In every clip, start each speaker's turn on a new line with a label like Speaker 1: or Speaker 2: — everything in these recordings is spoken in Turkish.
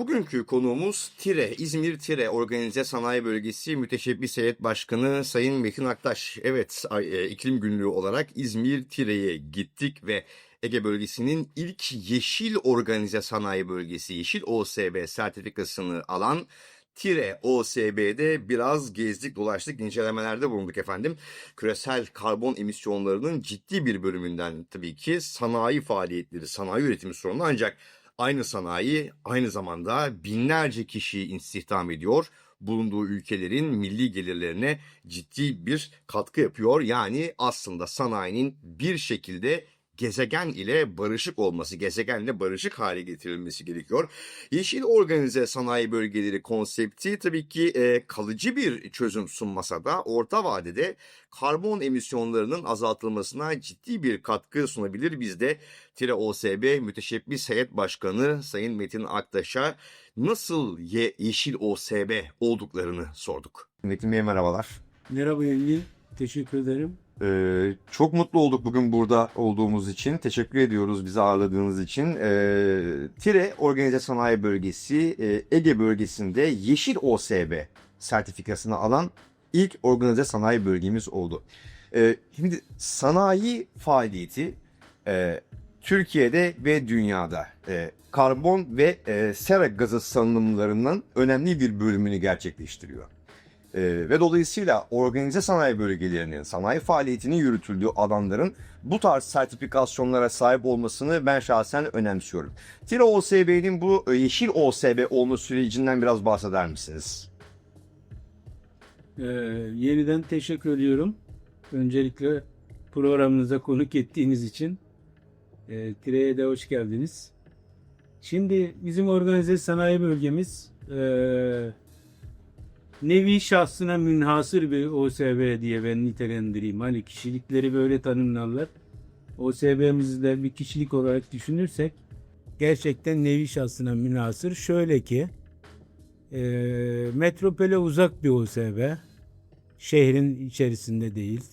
Speaker 1: Bugünkü konuğumuz TİRE, İzmir TİRE Organize Sanayi Bölgesi Müteşebbis Heyet Başkanı Sayın Metin Aktaş. Evet, e, iklim günlüğü olarak İzmir TİRE'ye gittik ve Ege bölgesinin ilk yeşil organize sanayi bölgesi, yeşil OSB sertifikasını alan Tire OSB'de biraz gezdik dolaştık incelemelerde bulunduk efendim. Küresel karbon emisyonlarının ciddi bir bölümünden tabii ki sanayi faaliyetleri, sanayi üretimi sorunu ancak aynı sanayi aynı zamanda binlerce kişiyi istihdam ediyor. Bulunduğu ülkelerin milli gelirlerine ciddi bir katkı yapıyor. Yani aslında sanayinin bir şekilde gezegen ile barışık olması, gezegenle barışık hale getirilmesi gerekiyor. Yeşil organize sanayi bölgeleri konsepti tabii ki e, kalıcı bir çözüm sunmasa da orta vadede karbon emisyonlarının azaltılmasına ciddi bir katkı sunabilir. Biz de Tire OSB Müteşebbis Heyet Başkanı Sayın Metin Aktaş'a nasıl ye, yeşil OSB olduklarını sorduk. Metin Bey merhabalar.
Speaker 2: Merhaba Engin. Teşekkür ederim.
Speaker 1: Ee, çok mutlu olduk bugün burada olduğumuz için. Teşekkür ediyoruz bizi ağırladığınız için. Ee, Tire Organize Sanayi Bölgesi e, Ege bölgesinde Yeşil OSB sertifikasını alan ilk organize sanayi bölgemiz oldu. Ee, şimdi sanayi faaliyeti e, Türkiye'de ve dünyada e, karbon ve e, sera gazı salınımlarının önemli bir bölümünü gerçekleştiriyor. Ee, ve dolayısıyla organize sanayi bölgelerinin, sanayi faaliyetinin yürütüldüğü alanların bu tarz sertifikasyonlara sahip olmasını ben şahsen önemsiyorum. Tire OSB'nin bu e, yeşil OSB olma sürecinden biraz bahseder misiniz?
Speaker 2: Ee, yeniden teşekkür ediyorum. Öncelikle programınıza konuk ettiğiniz için. E, Tire'ye de hoş geldiniz. Şimdi bizim organize sanayi bölgemiz e, nevi şahsına münhasır bir OSB diye ben nitelendireyim. Hani kişilikleri böyle tanımlarlar. OSB'mizi de bir kişilik olarak düşünürsek gerçekten nevi şahsına münhasır. Şöyle ki e, metropole uzak bir OSB. Şehrin içerisinde değil.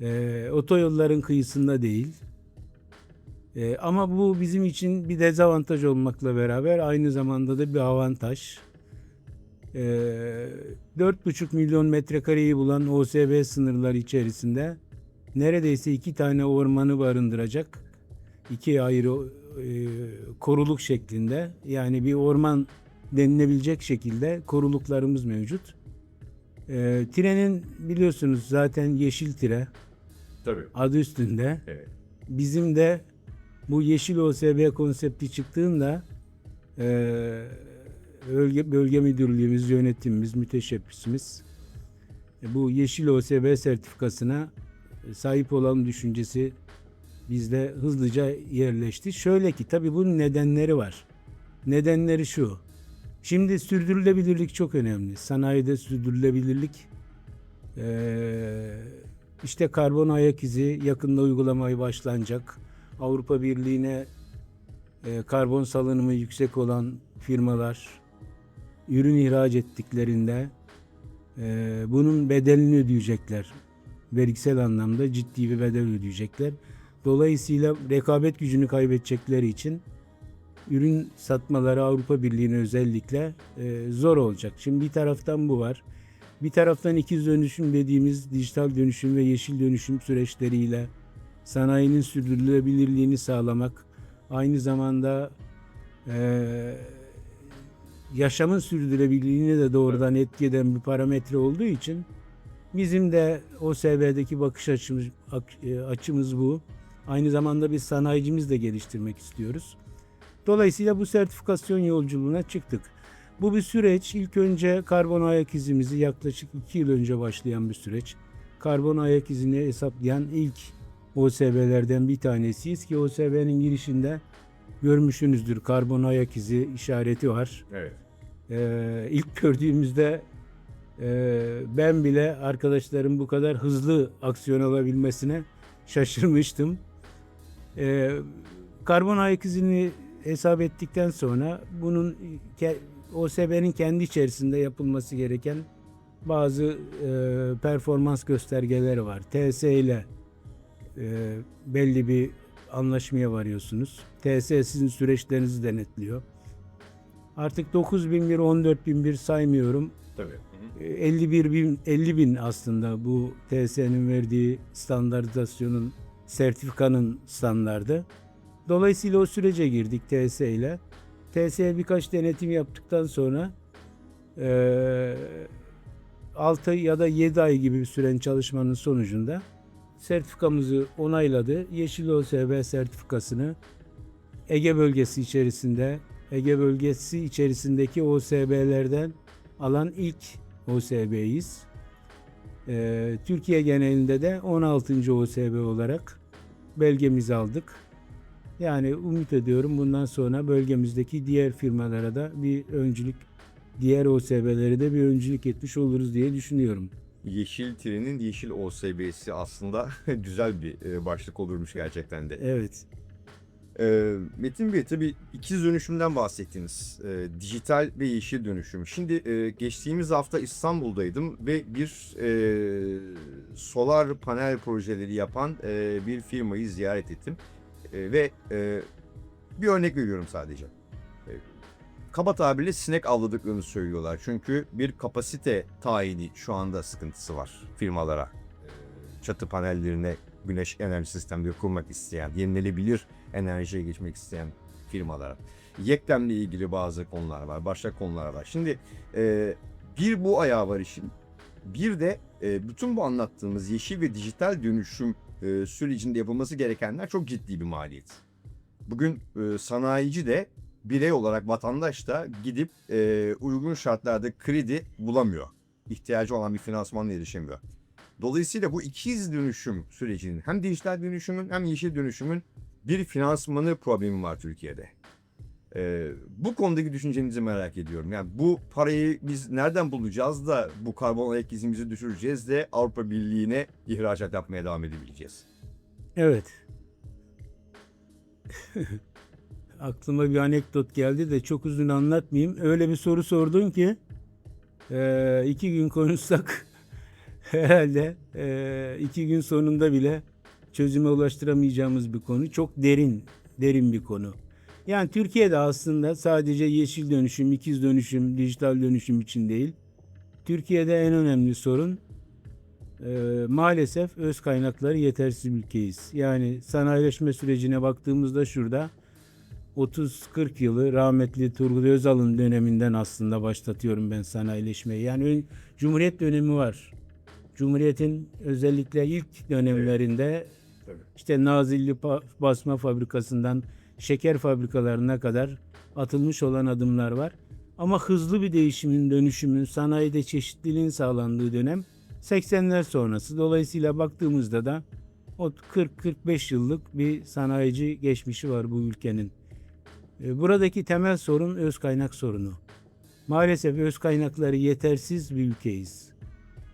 Speaker 2: E, otoyolların kıyısında değil. E, ama bu bizim için bir dezavantaj olmakla beraber aynı zamanda da bir avantaj. E, 4,5 milyon metrekareyi bulan OSB sınırları içerisinde neredeyse iki tane ormanı barındıracak iki ayrı e, koruluk şeklinde yani bir orman denilebilecek şekilde koruluklarımız mevcut. E, trenin biliyorsunuz zaten yeşil tire
Speaker 1: Tabii.
Speaker 2: adı üstünde.
Speaker 1: Evet.
Speaker 2: Bizim de bu yeşil OSB konsepti çıktığında e, bölge, bölge müdürlüğümüz, yönetimimiz, müteşebbisimiz e, bu yeşil OSB sertifikasına sahip olan düşüncesi bizde hızlıca yerleşti. Şöyle ki tabii bunun nedenleri var. Nedenleri şu. Şimdi sürdürülebilirlik çok önemli. Sanayide sürdürülebilirlik eee, işte karbon ayak izi yakında uygulamaya başlanacak. Avrupa Birliği'ne e, karbon salınımı yüksek olan firmalar ürün ihraç ettiklerinde e, bunun bedelini ödeyecekler. Vergisel anlamda ciddi bir bedel ödeyecekler. Dolayısıyla rekabet gücünü kaybedecekleri için ürün satmaları Avrupa Birliği'ne özellikle e, zor olacak. Şimdi bir taraftan bu var. Bir taraftan ikiz dönüşüm dediğimiz dijital dönüşüm ve yeşil dönüşüm süreçleriyle sanayinin sürdürülebilirliğini sağlamak, aynı zamanda e, yaşamın sürdürülebilirliğine de doğrudan etki eden bir parametre olduğu için bizim de OSB'deki bakış açımız, e, açımız bu. Aynı zamanda biz sanayicimiz de geliştirmek istiyoruz. Dolayısıyla bu sertifikasyon yolculuğuna çıktık. Bu bir süreç. İlk önce karbon ayak izimizi yaklaşık 2 yıl önce başlayan bir süreç. Karbon ayak izini hesaplayan ilk OSB'lerden bir tanesiyiz ki OSB'nin girişinde görmüşsünüzdür karbon ayak izi işareti var.
Speaker 1: Evet.
Speaker 2: Ee, ilk gördüğümüzde e, ben bile arkadaşlarım bu kadar hızlı aksiyon alabilmesine şaşırmıştım. Ee, karbon ayak izini hesap ettikten sonra bunun OSB'nin kendi içerisinde yapılması gereken bazı e, performans göstergeleri var. TS ile e, belli bir anlaşmaya varıyorsunuz. TS sizin süreçlerinizi denetliyor. Artık 9 bin bir, 14 bin bir saymıyorum.
Speaker 1: Tabii.
Speaker 2: E, 51 bin, 50 bin aslında bu TSE'nin verdiği standartizasyonun, sertifikanın standardı. Dolayısıyla o sürece girdik TSE ile. TSE birkaç denetim yaptıktan sonra e, 6 ya da 7 ay gibi bir süren çalışmanın sonucunda sertifikamızı onayladı. Yeşil OSB sertifikasını Ege bölgesi içerisinde, Ege bölgesi içerisindeki OSB'lerden alan ilk OSB'yiz. Ee, Türkiye genelinde de 16. OSB olarak belgemizi aldık. Yani umut ediyorum bundan sonra bölgemizdeki diğer firmalara da bir öncülük, diğer OSB'lere de bir öncülük etmiş oluruz diye düşünüyorum.
Speaker 1: Yeşil trenin yeşil OSB'si aslında güzel bir e, başlık olurmuş gerçekten de.
Speaker 2: Evet.
Speaker 1: Ee, Metin Bey tabii ikiz dönüşümden bahsettiniz. Ee, dijital ve yeşil dönüşüm. Şimdi e, geçtiğimiz hafta İstanbul'daydım ve bir e, solar panel projeleri yapan e, bir firmayı ziyaret ettim. E, ve e, bir örnek veriyorum sadece. E, kaba tabirle sinek avladıklarını söylüyorlar. Çünkü bir kapasite tayini şu anda sıkıntısı var firmalara. E, çatı panellerine güneş enerji sistemleri kurmak isteyen, yenilenebilir enerjiye geçmek isteyen firmalara. Yeklemle ilgili bazı konular var, başka konular var. Şimdi e, bir bu ayağı var işin. Bir de e, bütün bu anlattığımız yeşil ve dijital dönüşüm e, sürecinde yapılması gerekenler çok ciddi bir maliyet. Bugün e, sanayici de birey olarak vatandaş da gidip e, uygun şartlarda kredi bulamıyor. İhtiyacı olan bir finansmanla erişemiyor. Dolayısıyla bu ikiz dönüşüm sürecinin hem dijital dönüşümün hem yeşil dönüşümün bir finansmanı problemi var Türkiye'de. Ee, bu konudaki düşüncenizi merak ediyorum. Yani bu parayı biz nereden bulacağız da bu karbon ayak izimizi düşüreceğiz de Avrupa Birliği'ne ihracat yapmaya devam edebileceğiz.
Speaker 2: Evet. Aklıma bir anekdot geldi de çok uzun anlatmayayım. Öyle bir soru sordun ki iki gün konuşsak herhalde eee, iki gün sonunda bile çözüme ulaştıramayacağımız bir konu. Çok derin, derin bir konu. Yani Türkiye'de aslında sadece yeşil dönüşüm, ikiz dönüşüm, dijital dönüşüm için değil. Türkiye'de en önemli sorun ee, maalesef öz kaynakları yetersiz ülkeyiz. Yani sanayileşme sürecine baktığımızda şurada 30-40 yılı rahmetli Turgut Özal'ın döneminden aslında başlatıyorum ben sanayileşmeyi. Yani Cumhuriyet dönemi var. Cumhuriyet'in özellikle ilk dönemlerinde
Speaker 1: Tabii.
Speaker 2: işte Nazilli basma fabrikasından şeker fabrikalarına kadar atılmış olan adımlar var. Ama hızlı bir değişimin, dönüşümün, sanayide çeşitliliğin sağlandığı dönem 80'ler sonrası. Dolayısıyla baktığımızda da o 40-45 yıllık bir sanayici geçmişi var bu ülkenin. E, Buradaki temel sorun öz kaynak sorunu. Maalesef öz kaynakları yetersiz bir ülkeyiz.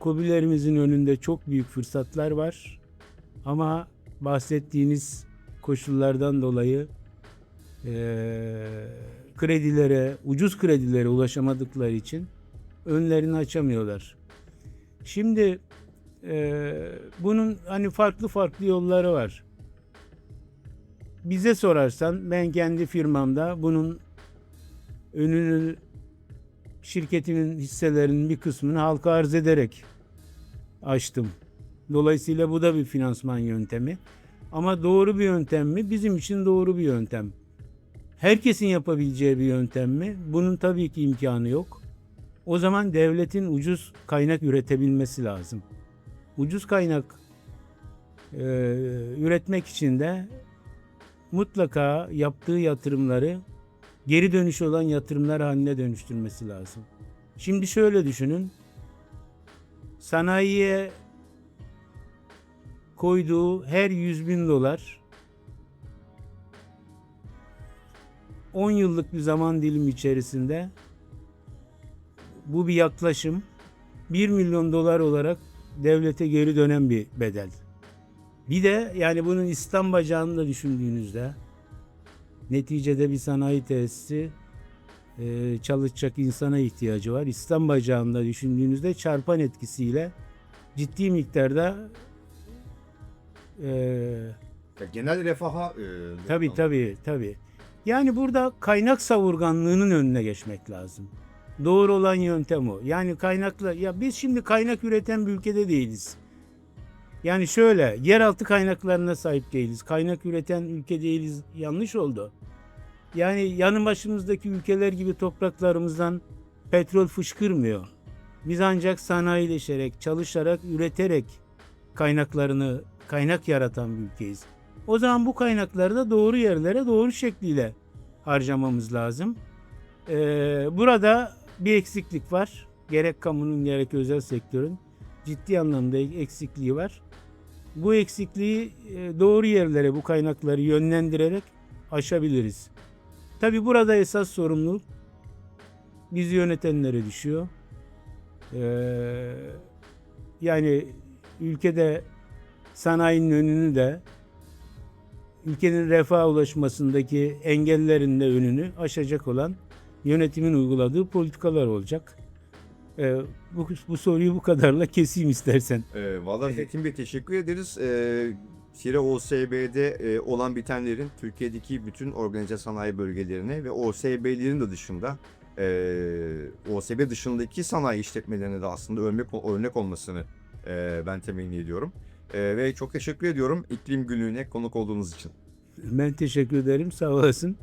Speaker 2: Kobilerimizin önünde çok büyük fırsatlar var. Ama bahsettiğiniz koşullardan dolayı eee, kredilere, ucuz kredilere ulaşamadıkları için önlerini açamıyorlar. Şimdi eee, bunun hani farklı farklı yolları var. Bize sorarsan ben kendi firmamda bunun önünü şirketimin hisselerinin bir kısmını halka arz ederek açtım. Dolayısıyla bu da bir finansman yöntemi. Ama doğru bir yöntem mi? Bizim için doğru bir yöntem. Herkesin yapabileceği bir yöntem mi? Bunun tabii ki imkanı yok. O zaman devletin ucuz kaynak üretebilmesi lazım. Ucuz kaynak e, üretmek için de mutlaka yaptığı yatırımları geri dönüş olan yatırımlar haline dönüştürmesi lazım. Şimdi şöyle düşünün. Sanayiye koyduğu her 100 bin dolar 10 yıllık bir zaman dilimi içerisinde bu bir yaklaşım 1 milyon dolar olarak devlete geri dönen bir bedel. Bir de yani bunun İslam bacağını da düşündüğünüzde neticede bir sanayi tesisi e, çalışacak insana ihtiyacı var. İslam bacağını da düşündüğünüzde çarpan etkisiyle ciddi miktarda e,
Speaker 1: Ya genel refaha e,
Speaker 2: Tabii tabii tabii. Yani burada kaynak savurganlığının önüne geçmek lazım. Doğru olan yöntem o. Yani kaynakla ya biz şimdi kaynak üreten bir ülkede değiliz. Yani şöyle yeraltı kaynaklarına sahip değiliz. Kaynak üreten ülke değiliz. Yanlış oldu. Yani yanı başımızdaki ülkeler gibi topraklarımızdan petrol fışkırmıyor. Biz ancak sanayileşerek, çalışarak, üreterek kaynaklarını, kaynak yaratan bir ülkeyiz. O zaman bu kaynakları da doğru yerlere doğru şekliyle harcamamız lazım. Ee, burada bir eksiklik var. Gerek kamunun gerek özel sektörün ciddi anlamda eksikliği var. Bu eksikliği e, doğru yerlere bu kaynakları yönlendirerek aşabiliriz. Tabi burada esas sorumluluk bizi yönetenlere düşüyor. Ee, yani ülkede sanayinin önünü de ülkenin refaha ulaşmasındaki engellerin de önünü aşacak olan yönetimin uyguladığı politikalar olacak. Ee, bu, bu soruyu bu kadarla keseyim istersen.
Speaker 1: E, Valla Zeytin Bey teşekkür ederiz. E, Tire OSB'de e, olan bitenlerin Türkiye'deki bütün organize sanayi bölgelerine ve OSB'lerin de dışında e, OSB dışındaki sanayi işletmelerine de aslında örnek, örnek olmasını e, ben temenni ediyorum. E, ve çok teşekkür ediyorum iklim günlüğüne konuk olduğunuz için.
Speaker 2: Ben teşekkür ederim. Sağ olasın.